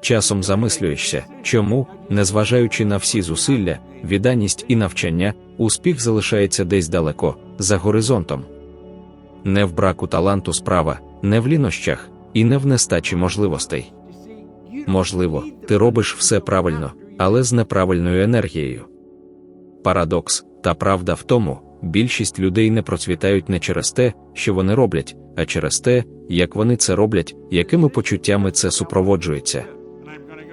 часом замислюєшся, чому, незважаючи на всі зусилля, відданість і навчання, успіх залишається десь далеко, за горизонтом. Не в браку таланту справа, не в лінощах і не в нестачі можливостей. Можливо, ти робиш все правильно, але з неправильною енергією. Парадокс та правда в тому, більшість людей не процвітають не через те, що вони роблять, а через те, як вони це роблять, якими почуттями це супроводжується.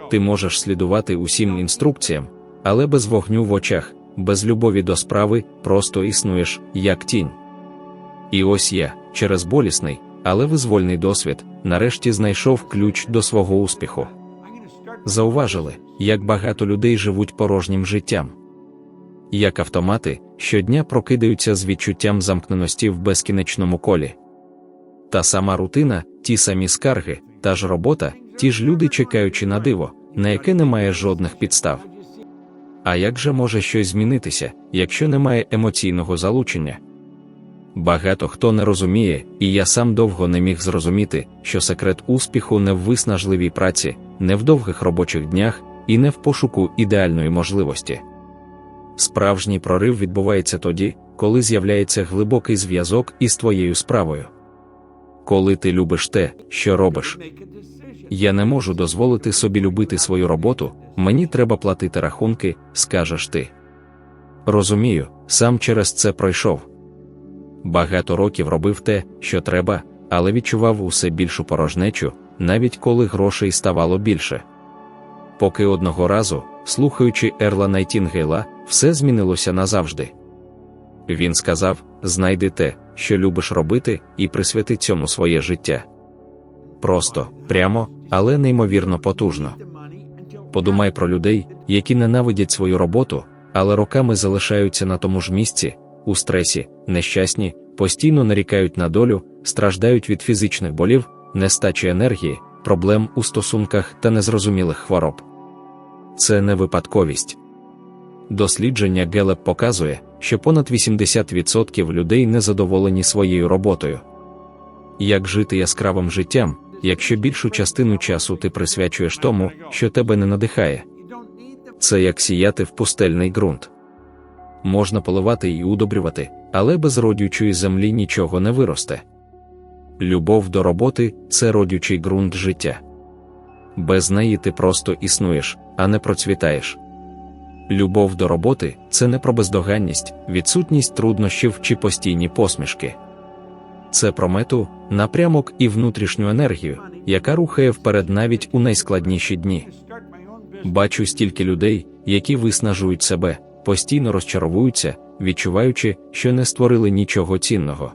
Ти можеш слідувати усім інструкціям, але без вогню в очах, без любові до справи, просто існуєш, як тінь. І ось я, через болісний, але визвольний досвід, нарешті знайшов ключ до свого успіху. Зауважили, як багато людей живуть порожнім життям. Як автомати, щодня прокидаються з відчуттям замкненості в безкінечному колі. Та сама рутина, ті самі скарги, та ж робота, ті ж люди чекаючи на диво, на яке немає жодних підстав. А як же може щось змінитися, якщо немає емоційного залучення? Багато хто не розуміє, і я сам довго не міг зрозуміти, що секрет успіху не в виснажливій праці, не в довгих робочих днях і не в пошуку ідеальної можливості. Справжній прорив відбувається тоді, коли з'являється глибокий зв'язок із твоєю справою. Коли ти любиш те, що робиш. Я не можу дозволити собі любити свою роботу, мені треба платити рахунки, скажеш ти. Розумію, сам через це пройшов. Багато років робив те, що треба, але відчував усе більшу порожнечу, навіть коли грошей ставало більше. Поки одного разу, слухаючи Ерла Найтінгейла, все змінилося назавжди. Він сказав: знайди те, що любиш робити, і присвяти цьому своє життя. Просто, прямо, але неймовірно потужно. Подумай про людей, які ненавидять свою роботу, але роками залишаються на тому ж місці, у стресі, нещасні, постійно нарікають на долю, страждають від фізичних болів, нестачі енергії, проблем у стосунках та незрозумілих хвороб. Це не випадковість. Дослідження Гелеп показує, що понад 80% людей незадоволені своєю роботою. Як жити яскравим життям, якщо більшу частину часу ти присвячуєш тому, що тебе не надихає? Це як сіяти в пустельний ґрунт. Можна поливати і удобрювати, але без родючої землі нічого не виросте. Любов до роботи це родючий ґрунт життя. Без неї ти просто існуєш, а не процвітаєш. Любов до роботи це не про бездоганність, відсутність труднощів чи постійні посмішки. Це про мету, напрямок і внутрішню енергію, яка рухає вперед навіть у найскладніші дні. Бачу стільки людей, які виснажують себе, постійно розчаровуються, відчуваючи, що не створили нічого цінного.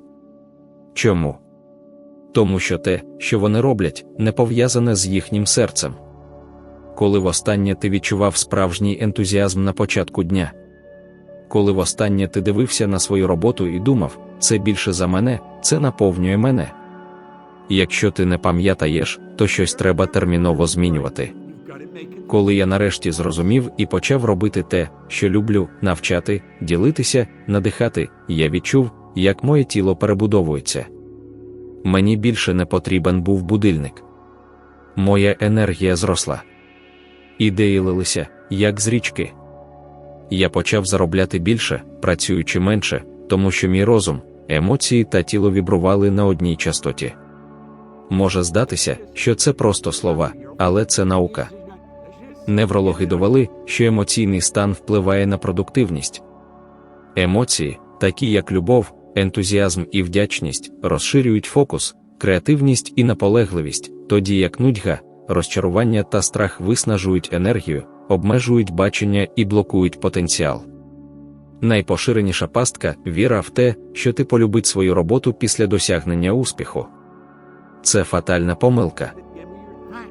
Чому? Тому що те, що вони роблять, не пов'язане з їхнім серцем. Коли востаннє ти відчував справжній ентузіазм на початку дня, коли востаннє ти дивився на свою роботу і думав, це більше за мене, це наповнює мене. Якщо ти не пам'ятаєш, то щось треба терміново змінювати. Коли я нарешті зрозумів і почав робити те, що люблю, навчати, ділитися, надихати, я відчув, як моє тіло перебудовується. Мені більше не потрібен був будильник. Моя енергія зросла. Ідеї лилися, як з річки. Я почав заробляти більше, працюючи менше, тому що мій розум, емоції та тіло вібрували на одній частоті. Може здатися, що це просто слова, але це наука. Неврологи довели, що емоційний стан впливає на продуктивність. Емоції, такі як любов, ентузіазм і вдячність, розширюють фокус, креативність і наполегливість, тоді як нудьга, розчарування та страх виснажують енергію, обмежують бачення і блокують потенціал. Найпоширеніша пастка віра в те, що ти полюбить свою роботу після досягнення успіху. Це фатальна помилка.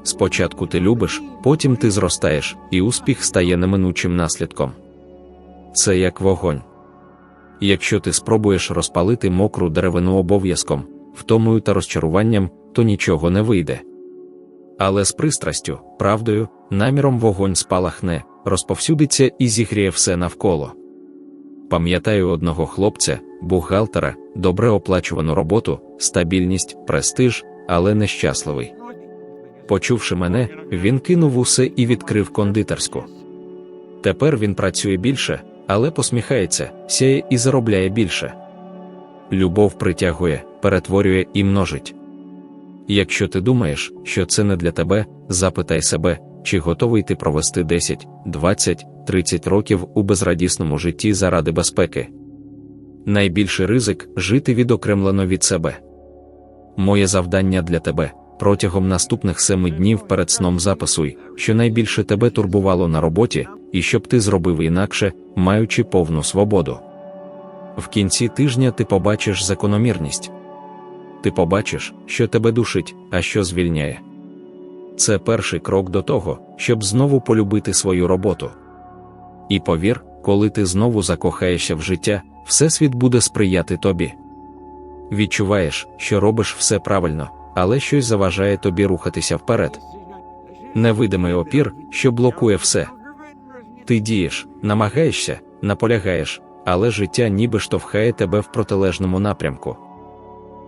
Спочатку ти любиш, потім ти зростаєш, і успіх стає неминучим наслідком. Це як вогонь. Якщо ти спробуєш розпалити мокру деревину обов'язком, втомою та розчаруванням, то нічого не вийде. Але з пристрастю, правдою, наміром вогонь спалахне, розповсюдиться і зігріє все навколо. Пам'ятаю одного хлопця, бухгалтера, добре оплачувану роботу, стабільність, престиж, але нещасливий. Почувши мене, він кинув усе і відкрив кондитерську. Тепер він працює більше, але посміхається, сяє і заробляє більше. Любов притягує, перетворює і множить. Якщо ти думаєш, що це не для тебе, запитай себе, чи готовий ти провести 10, 20, 30 років у безрадісному житті заради безпеки. Найбільший ризик жити відокремлено від себе. Моє завдання для тебе протягом наступних семи днів перед сном записуй, що найбільше тебе турбувало на роботі, і щоб ти зробив інакше, маючи повну свободу. В кінці тижня ти побачиш закономірність. Ти побачиш, що тебе душить, а що звільняє. Це перший крок до того, щоб знову полюбити свою роботу. І повір, коли ти знову закохаєшся в життя, Всесвіт буде сприяти тобі. Відчуваєш, що робиш все правильно, але щось заважає тобі рухатися вперед. Невидимий опір, що блокує все. Ти дієш, намагаєшся, наполягаєш, але життя ніби штовхає тебе в протилежному напрямку.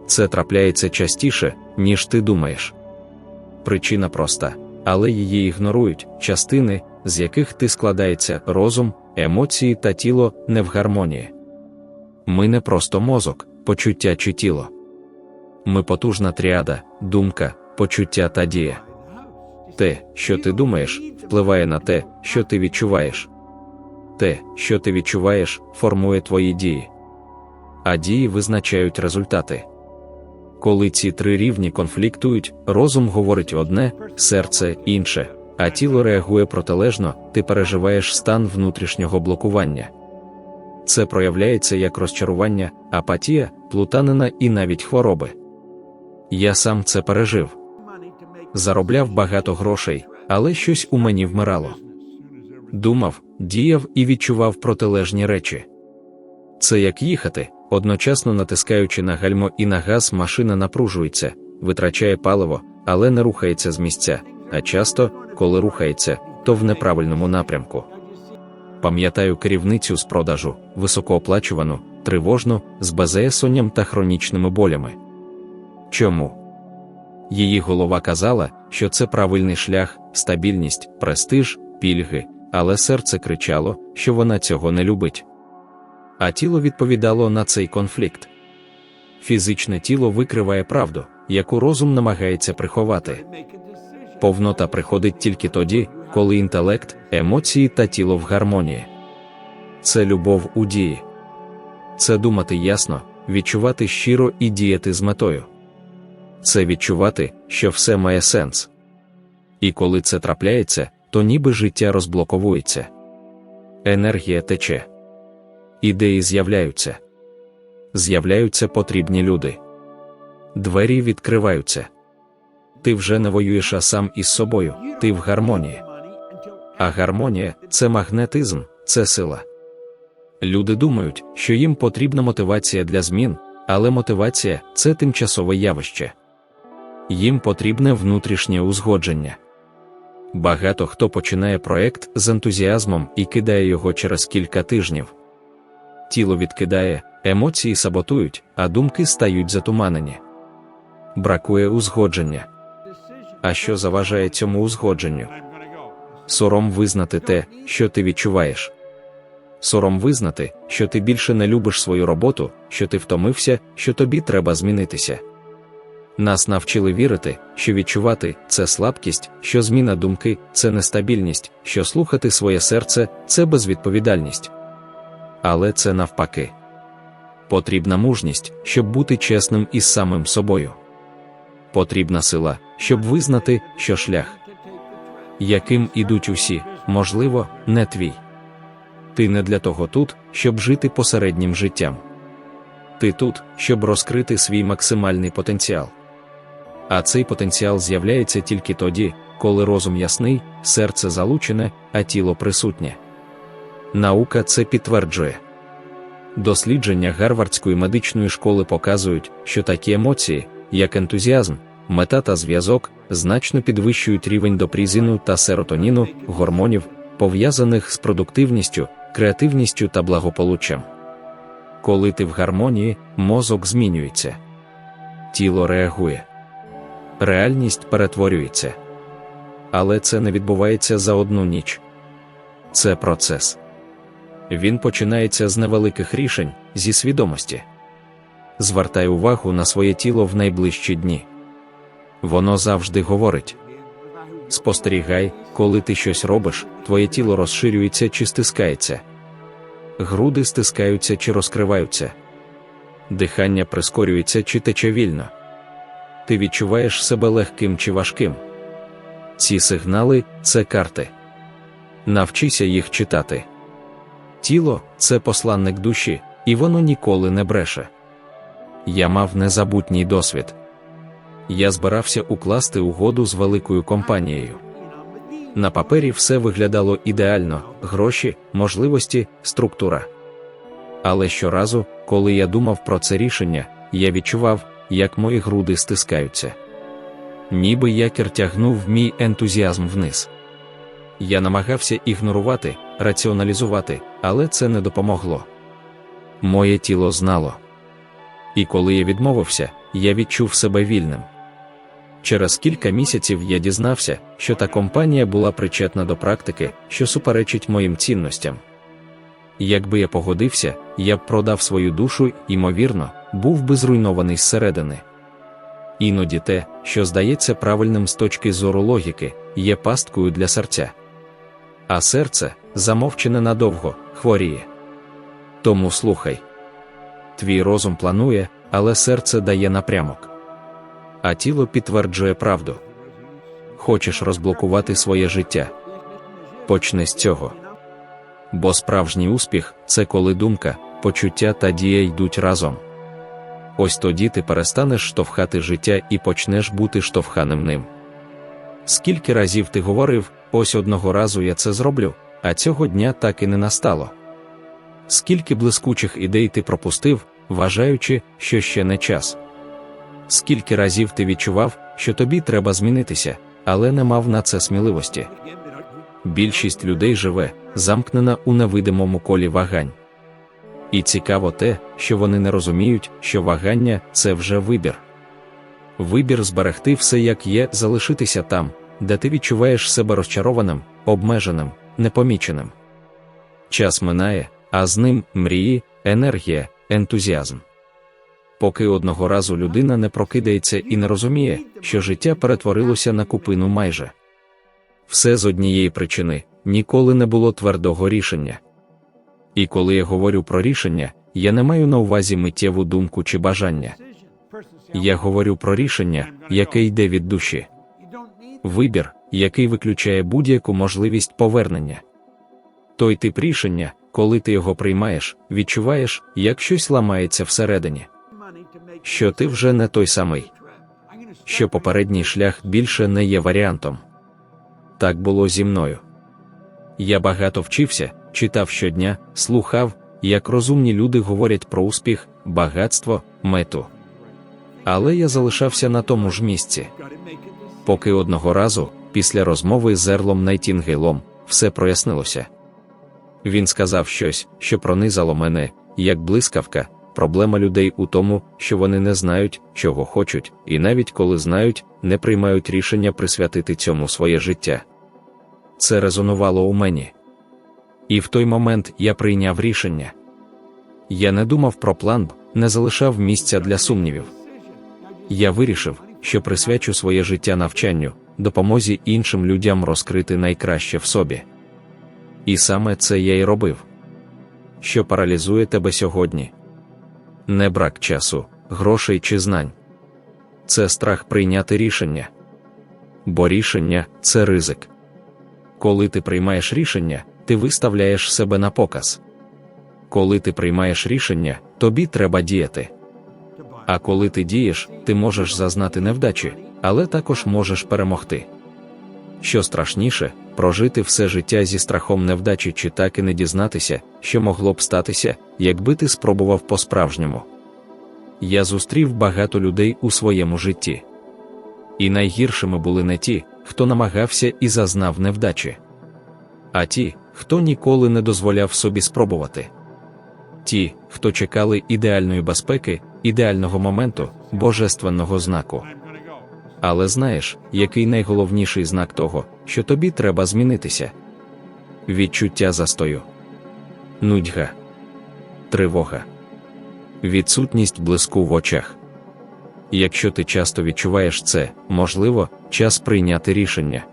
Це трапляється частіше, ніж ти думаєш. Причина проста, але її ігнорують частини, з яких ти складається розум, емоції та тіло не в гармонії. Ми не просто мозок, почуття чи тіло. Ми потужна тріада, думка, почуття та дія. Те, що ти думаєш, впливає на те, що ти відчуваєш. Те, що ти відчуваєш, формує твої дії. А дії визначають результати. Коли ці три рівні конфліктують, розум говорить одне, серце інше, а тіло реагує протилежно, ти переживаєш стан внутрішнього блокування. Це проявляється як розчарування, апатія, плутанина і навіть хвороби. Я сам це пережив. Заробляв багато грошей, але щось у мені вмирало. Думав, діяв і відчував протилежні речі. Це як їхати, одночасно натискаючи на гальмо і на газ, машина напружується, витрачає паливо, але не рухається з місця, а часто, коли рухається, то в неправильному напрямку. Пам'ятаю керівницю з продажу, високооплачувану, тривожну, з безеясонням та хронічними болями. Чому? Її голова казала, що це правильний шлях, стабільність, престиж, пільги, але серце кричало, що вона цього не любить. А тіло відповідало на цей конфлікт. Фізичне тіло викриває правду, яку розум намагається приховати. Повнота приходить тільки тоді, коли інтелект, емоції та тіло в гармонії. Це любов у дії. Це думати ясно, відчувати щиро і діяти з метою. Це відчувати, що все має сенс. І коли це трапляється, то ніби життя розблоковується. Енергія тече. Ідеї з'являються. З'являються потрібні люди. Двері відкриваються. Ти вже не воюєш а сам із собою, ти в гармонії. А гармонія це магнетизм, це сила. Люди думають, що їм потрібна мотивація для змін, але мотивація це тимчасове явище. Їм потрібне внутрішнє узгодження. Багато хто починає проект з ентузіазмом і кидає його через кілька тижнів. Тіло відкидає, емоції саботують, а думки стають затуманені. Бракує узгодження. А що заважає цьому узгодженню? Сором визнати те, що ти відчуваєш. Сором визнати, що ти більше не любиш свою роботу, що ти втомився, що тобі треба змінитися. Нас навчили вірити, що відчувати це слабкість, що зміна думки це нестабільність, що слухати своє серце це безвідповідальність. Але це навпаки. Потрібна мужність, щоб бути чесним із самим собою. Потрібна сила, щоб визнати, що шлях, яким ідуть усі, можливо, не твій. Ти не для того тут, щоб жити посереднім життям. Ти тут, щоб розкрити свій максимальний потенціал. А цей потенціал з'являється тільки тоді, коли розум ясний, серце залучене, а тіло присутнє. Наука це підтверджує. Дослідження Гарвардської медичної школи показують, що такі емоції, як ентузіазм, мета та зв'язок, значно підвищують рівень допрізину та серотоніну, гормонів, пов'язаних з продуктивністю, креативністю та благополуччям. Коли ти в гармонії, мозок змінюється, тіло реагує, реальність перетворюється. Але це не відбувається за одну ніч. Це процес. Він починається з невеликих рішень, зі свідомості. Звертай увагу на своє тіло в найближчі дні. Воно завжди говорить. Спостерігай, коли ти щось робиш, твоє тіло розширюється чи стискається. Груди стискаються чи розкриваються. Дихання прискорюється чи тече вільно. Ти відчуваєш себе легким чи важким. Ці сигнали це карти. Навчися їх читати. Тіло це посланник душі, і воно ніколи не бреше. Я мав незабутній досвід. Я збирався укласти угоду з великою компанією. На папері все виглядало ідеально: гроші, можливості, структура. Але щоразу, коли я думав про це рішення, я відчував, як мої груди стискаються. Ніби якір тягнув мій ентузіазм вниз. Я намагався ігнорувати, раціоналізувати, але це не допомогло. Моє тіло знало. І коли я відмовився, я відчув себе вільним. Через кілька місяців я дізнався, що та компанія була причетна до практики, що суперечить моїм цінностям. Якби я погодився, я б продав свою душу, ймовірно, був би зруйнований зсередини. Іноді те, що здається правильним з точки зору логіки, є пасткою для серця. А серце, замовчене надовго, хворіє. Тому слухай. Твій розум планує, але серце дає напрямок. А тіло підтверджує правду. Хочеш розблокувати своє життя? Почни з цього. Бо справжній успіх це коли думка, почуття та дія йдуть разом. Ось тоді ти перестанеш штовхати життя і почнеш бути штовханим ним. Скільки разів ти говорив, ось одного разу я це зроблю, а цього дня так і не настало. Скільки блискучих ідей ти пропустив, вважаючи, що ще не час. Скільки разів ти відчував, що тобі треба змінитися, але не мав на це сміливості. Більшість людей живе, замкнена у невидимому колі вагань. І цікаво те, що вони не розуміють, що вагання це вже вибір. Вибір зберегти все як є, залишитися там, де ти відчуваєш себе розчарованим, обмеженим, непоміченим. Час минає, а з ним мрії, енергія, ентузіазм. Поки одного разу людина не прокидається і не розуміє, що життя перетворилося на купину майже. Все з однієї причини ніколи не було твердого рішення. І коли я говорю про рішення, я не маю на увазі миттєву думку чи бажання. Я говорю про рішення, яке йде від душі. Вибір, який виключає будь-яку можливість повернення. Той тип рішення, коли ти його приймаєш, відчуваєш, як щось ламається всередині. Що ти вже не той самий, що попередній шлях більше не є варіантом. Так було зі мною. Я багато вчився, читав щодня, слухав, як розумні люди говорять про успіх, багатство, мету. Але я залишався на тому ж місці. Поки одного разу, після розмови з Ерлом Найтінгейлом, все прояснилося. Він сказав щось, що пронизало мене, як блискавка. Проблема людей у тому, що вони не знають, чого хочуть, і навіть коли знають, не приймають рішення присвятити цьому своє життя. Це резонувало у мені. І в той момент я прийняв рішення. Я не думав про план, не залишав місця для сумнівів. Я вирішив, що присвячу своє життя навчанню, допомозі іншим людям розкрити найкраще в собі. І саме це я й робив. Що паралізує тебе сьогодні? Не брак часу, грошей чи знань. Це страх прийняти рішення. Бо рішення це ризик. Коли ти приймаєш рішення, ти виставляєш себе на показ. Коли ти приймаєш рішення, тобі треба діяти. А коли ти дієш, ти можеш зазнати невдачі, але також можеш перемогти. Що страшніше, прожити все життя зі страхом невдачі чи так і не дізнатися, що могло б статися, якби ти спробував по-справжньому. Я зустрів багато людей у своєму житті. І найгіршими були не ті, хто намагався і зазнав невдачі, а ті, хто ніколи не дозволяв собі спробувати. Ті, хто чекали ідеальної безпеки, ідеального моменту, божественного знаку. Але знаєш, який найголовніший знак того, що тобі треба змінитися? Відчуття застою, нудьга, тривога, відсутність блиску в очах. Якщо ти часто відчуваєш це, можливо, час прийняти рішення,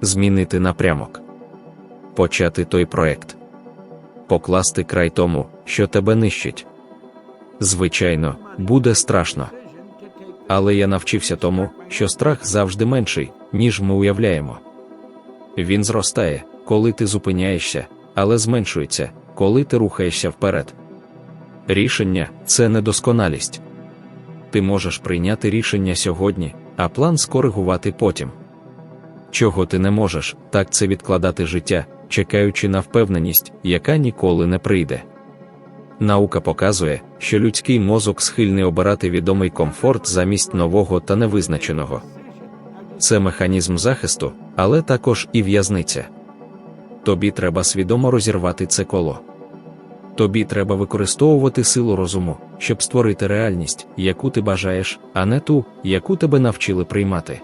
змінити напрямок, почати той проект, покласти край тому, що тебе нищить. Звичайно, буде страшно. Але я навчився тому, що страх завжди менший, ніж ми уявляємо. Він зростає, коли ти зупиняєшся, але зменшується, коли ти рухаєшся вперед. Рішення це недосконалість. Ти можеш прийняти рішення сьогодні, а план скоригувати потім. Чого ти не можеш, так це відкладати життя, чекаючи на впевненість, яка ніколи не прийде. Наука показує, що людський мозок схильний обирати відомий комфорт замість нового та невизначеного. Це механізм захисту, але також і в'язниця. Тобі треба свідомо розірвати це коло. Тобі треба використовувати силу розуму, щоб створити реальність, яку ти бажаєш, а не ту, яку тебе навчили приймати.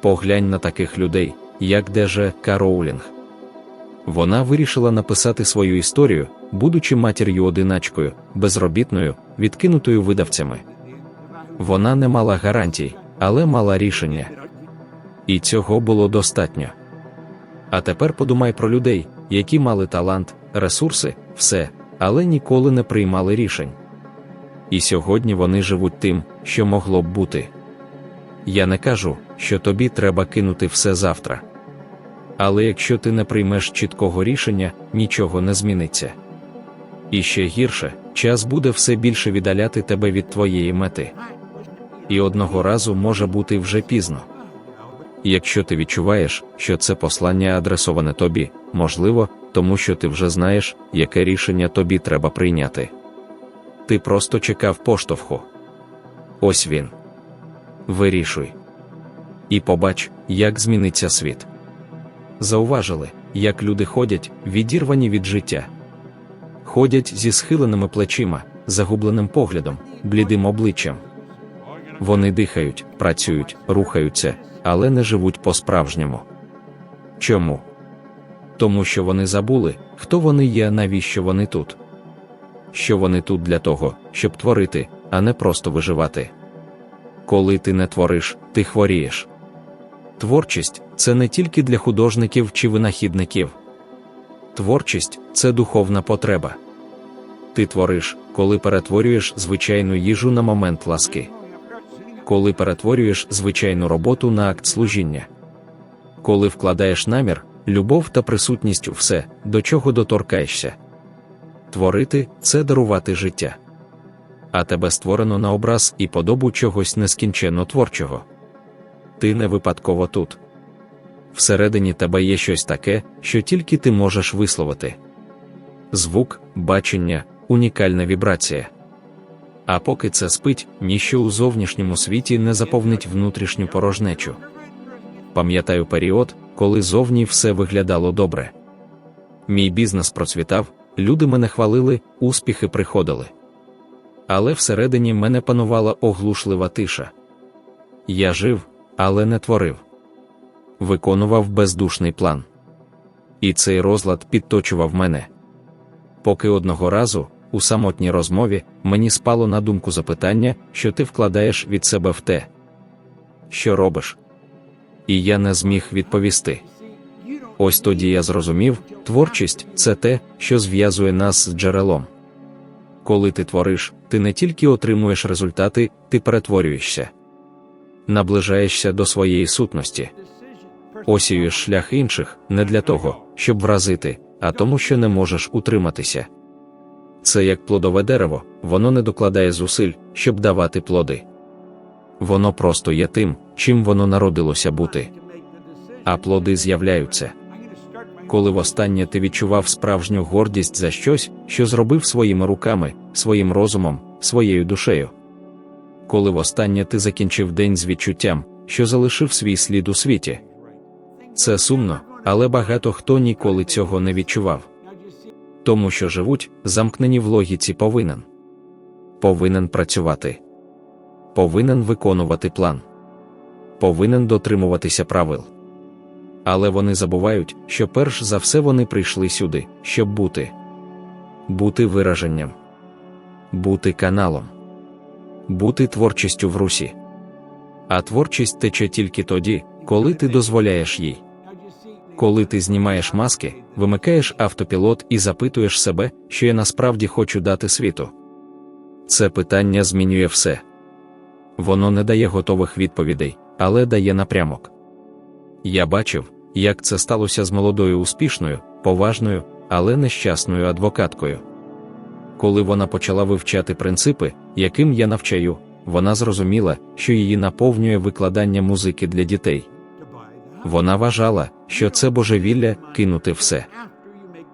Поглянь на таких людей, як Деже К. Вона вирішила написати свою історію, будучи матір'ю одиначкою, безробітною, відкинутою видавцями. Вона не мала гарантій, але мала рішення. І цього було достатньо. А тепер подумай про людей, які мали талант, ресурси, все, але ніколи не приймали рішень. І сьогодні вони живуть тим, що могло б бути. Я не кажу, що тобі треба кинути все завтра. Але якщо ти не приймеш чіткого рішення, нічого не зміниться. І ще гірше, час буде все більше віддаляти тебе від твоєї мети. І одного разу може бути вже пізно. Якщо ти відчуваєш, що це послання адресоване тобі, можливо, тому що ти вже знаєш, яке рішення тобі треба прийняти. Ти просто чекав поштовху. Ось він. Вирішуй. І побач, як зміниться світ. Зауважили, як люди ходять, відірвані від життя. Ходять зі схиленими плечима, загубленим поглядом, блідим обличчям. Вони дихають, працюють, рухаються, але не живуть по-справжньому. Чому? Тому що вони забули, хто вони є, навіщо вони тут. Що вони тут для того, щоб творити, а не просто виживати. Коли ти не твориш, ти хворієш. Творчість це не тільки для художників чи винахідників. Творчість це духовна потреба. Ти твориш, коли перетворюєш звичайну їжу на момент ласки, коли перетворюєш звичайну роботу на акт служіння, коли вкладаєш намір, любов та присутність у все, до чого доторкаєшся. Творити це дарувати життя. А тебе створено на образ і подобу чогось нескінченно творчого. Ти не випадково тут. Всередині тебе є щось таке, що тільки ти можеш висловити. Звук, бачення, унікальна вібрація. А поки це спить, ніщо у зовнішньому світі не заповнить внутрішню порожнечу. Пам'ятаю період, коли зовні все виглядало добре. Мій бізнес процвітав, люди мене хвалили, успіхи приходили. Але всередині мене панувала оглушлива тиша. Я жив, але не творив. Виконував бездушний план. І цей розлад підточував мене. Поки одного разу, у самотній розмові, мені спало на думку запитання, що ти вкладаєш від себе в те, що робиш. І я не зміг відповісти. Ось тоді я зрозумів, творчість це те, що зв'язує нас з джерелом. Коли ти твориш, ти не тільки отримуєш результати, ти перетворюєшся, наближаєшся до своєї сутності, осіюєш шлях інших не для того, щоб вразити, а тому, що не можеш утриматися. Це як плодове дерево, воно не докладає зусиль, щоб давати плоди. Воно просто є тим, чим воно народилося бути. А плоди з'являються. Коли востаннє ти відчував справжню гордість за щось, що зробив своїми руками, своїм розумом, своєю душею. Коли востаннє ти закінчив день з відчуттям, що залишив свій слід у світі. Це сумно, але багато хто ніколи цього не відчував. Тому що живуть, замкнені в логіці повинен. Повинен працювати. Повинен виконувати план. повинен дотримуватися правил. Але вони забувають, що перш за все вони прийшли сюди, щоб бути, бути вираженням, бути каналом, бути творчістю в русі. А творчість тече тільки тоді, коли ти дозволяєш їй. Коли ти знімаєш маски, вимикаєш автопілот і запитуєш себе, що я насправді хочу дати світу. Це питання змінює все. Воно не дає готових відповідей, але дає напрямок. Я бачив, як це сталося з молодою успішною, поважною, але нещасною адвокаткою. Коли вона почала вивчати принципи, яким я навчаю, вона зрозуміла, що її наповнює викладання музики для дітей. Вона вважала, що це божевілля кинути все.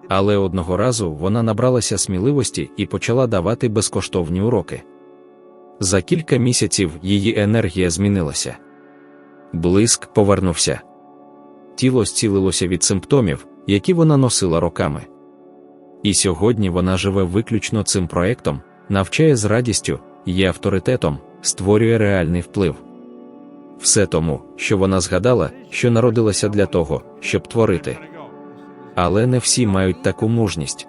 Але одного разу вона набралася сміливості і почала давати безкоштовні уроки. За кілька місяців її енергія змінилася. Блиск повернувся. Тіло зцілилося від симптомів, які вона носила роками. І сьогодні вона живе виключно цим проектом, навчає з радістю, є авторитетом, створює реальний вплив. Все тому, що вона згадала, що народилася для того, щоб творити. Але не всі мають таку мужність.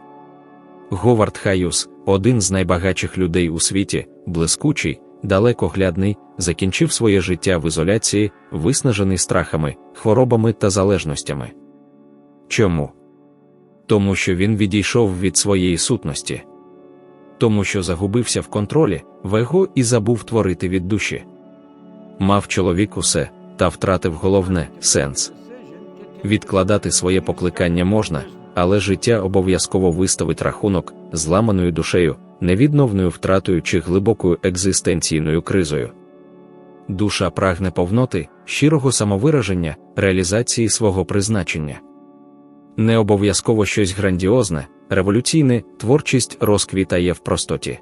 Говард Хаюс, один з найбагатших людей у світі, блискучий, далекоглядний, закінчив своє життя в ізоляції, виснажений страхами, хворобами та залежностями. Чому? Тому що він відійшов від своєї сутності, тому що загубився в контролі, в его і забув творити від душі. Мав чоловік усе, та втратив головне сенс. Відкладати своє покликання можна, але життя обов'язково виставить рахунок зламаною душею, невідновною втратою чи глибокою екзистенційною кризою. Душа прагне повноти, щирого самовираження, реалізації свого призначення. Не обов'язково щось грандіозне, революційне, творчість розквітає в простоті.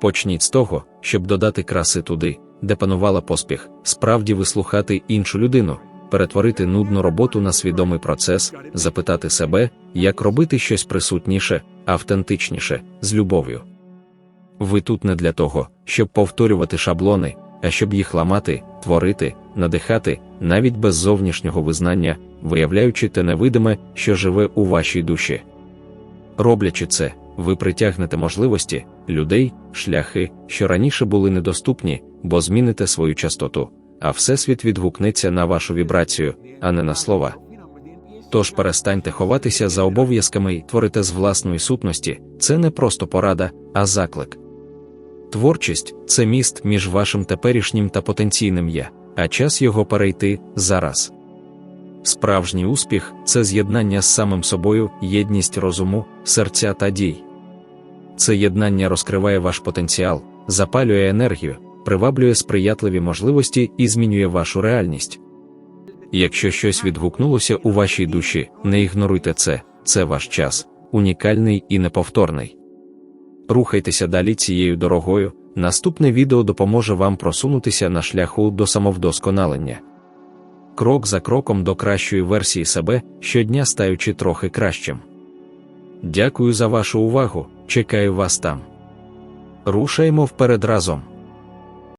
Почніть з того, щоб додати краси туди, де панувала поспіх, справді вислухати іншу людину, перетворити нудну роботу на свідомий процес, запитати себе, як робити щось присутніше, автентичніше, з любов'ю. Ви тут не для того, щоб повторювати шаблони, а щоб їх ламати, творити, надихати, навіть без зовнішнього визнання, виявляючи те невидиме, що живе у вашій душі. Роблячи це, ви притягнете можливості, людей, шляхи, що раніше були недоступні, бо зміните свою частоту, а Всесвіт відгукнеться на вашу вібрацію, а не на слова. Тож перестаньте ховатися за обов'язками і творите з власної сутності, це не просто порада, а заклик. Творчість це міст між вашим теперішнім та потенційним я, а час його перейти зараз. Справжній успіх це з'єднання з самим собою, єдність розуму, серця та дій. Це єднання розкриває ваш потенціал, запалює енергію, приваблює сприятливі можливості і змінює вашу реальність. Якщо щось відгукнулося у вашій душі, не ігноруйте це, це ваш час, унікальний і неповторний. Рухайтеся далі цією дорогою, наступне відео допоможе вам просунутися на шляху до самовдосконалення. Крок за кроком до кращої версії себе, щодня стаючи трохи кращим. Дякую за вашу увагу, чекаю вас там. Рушаємо вперед разом.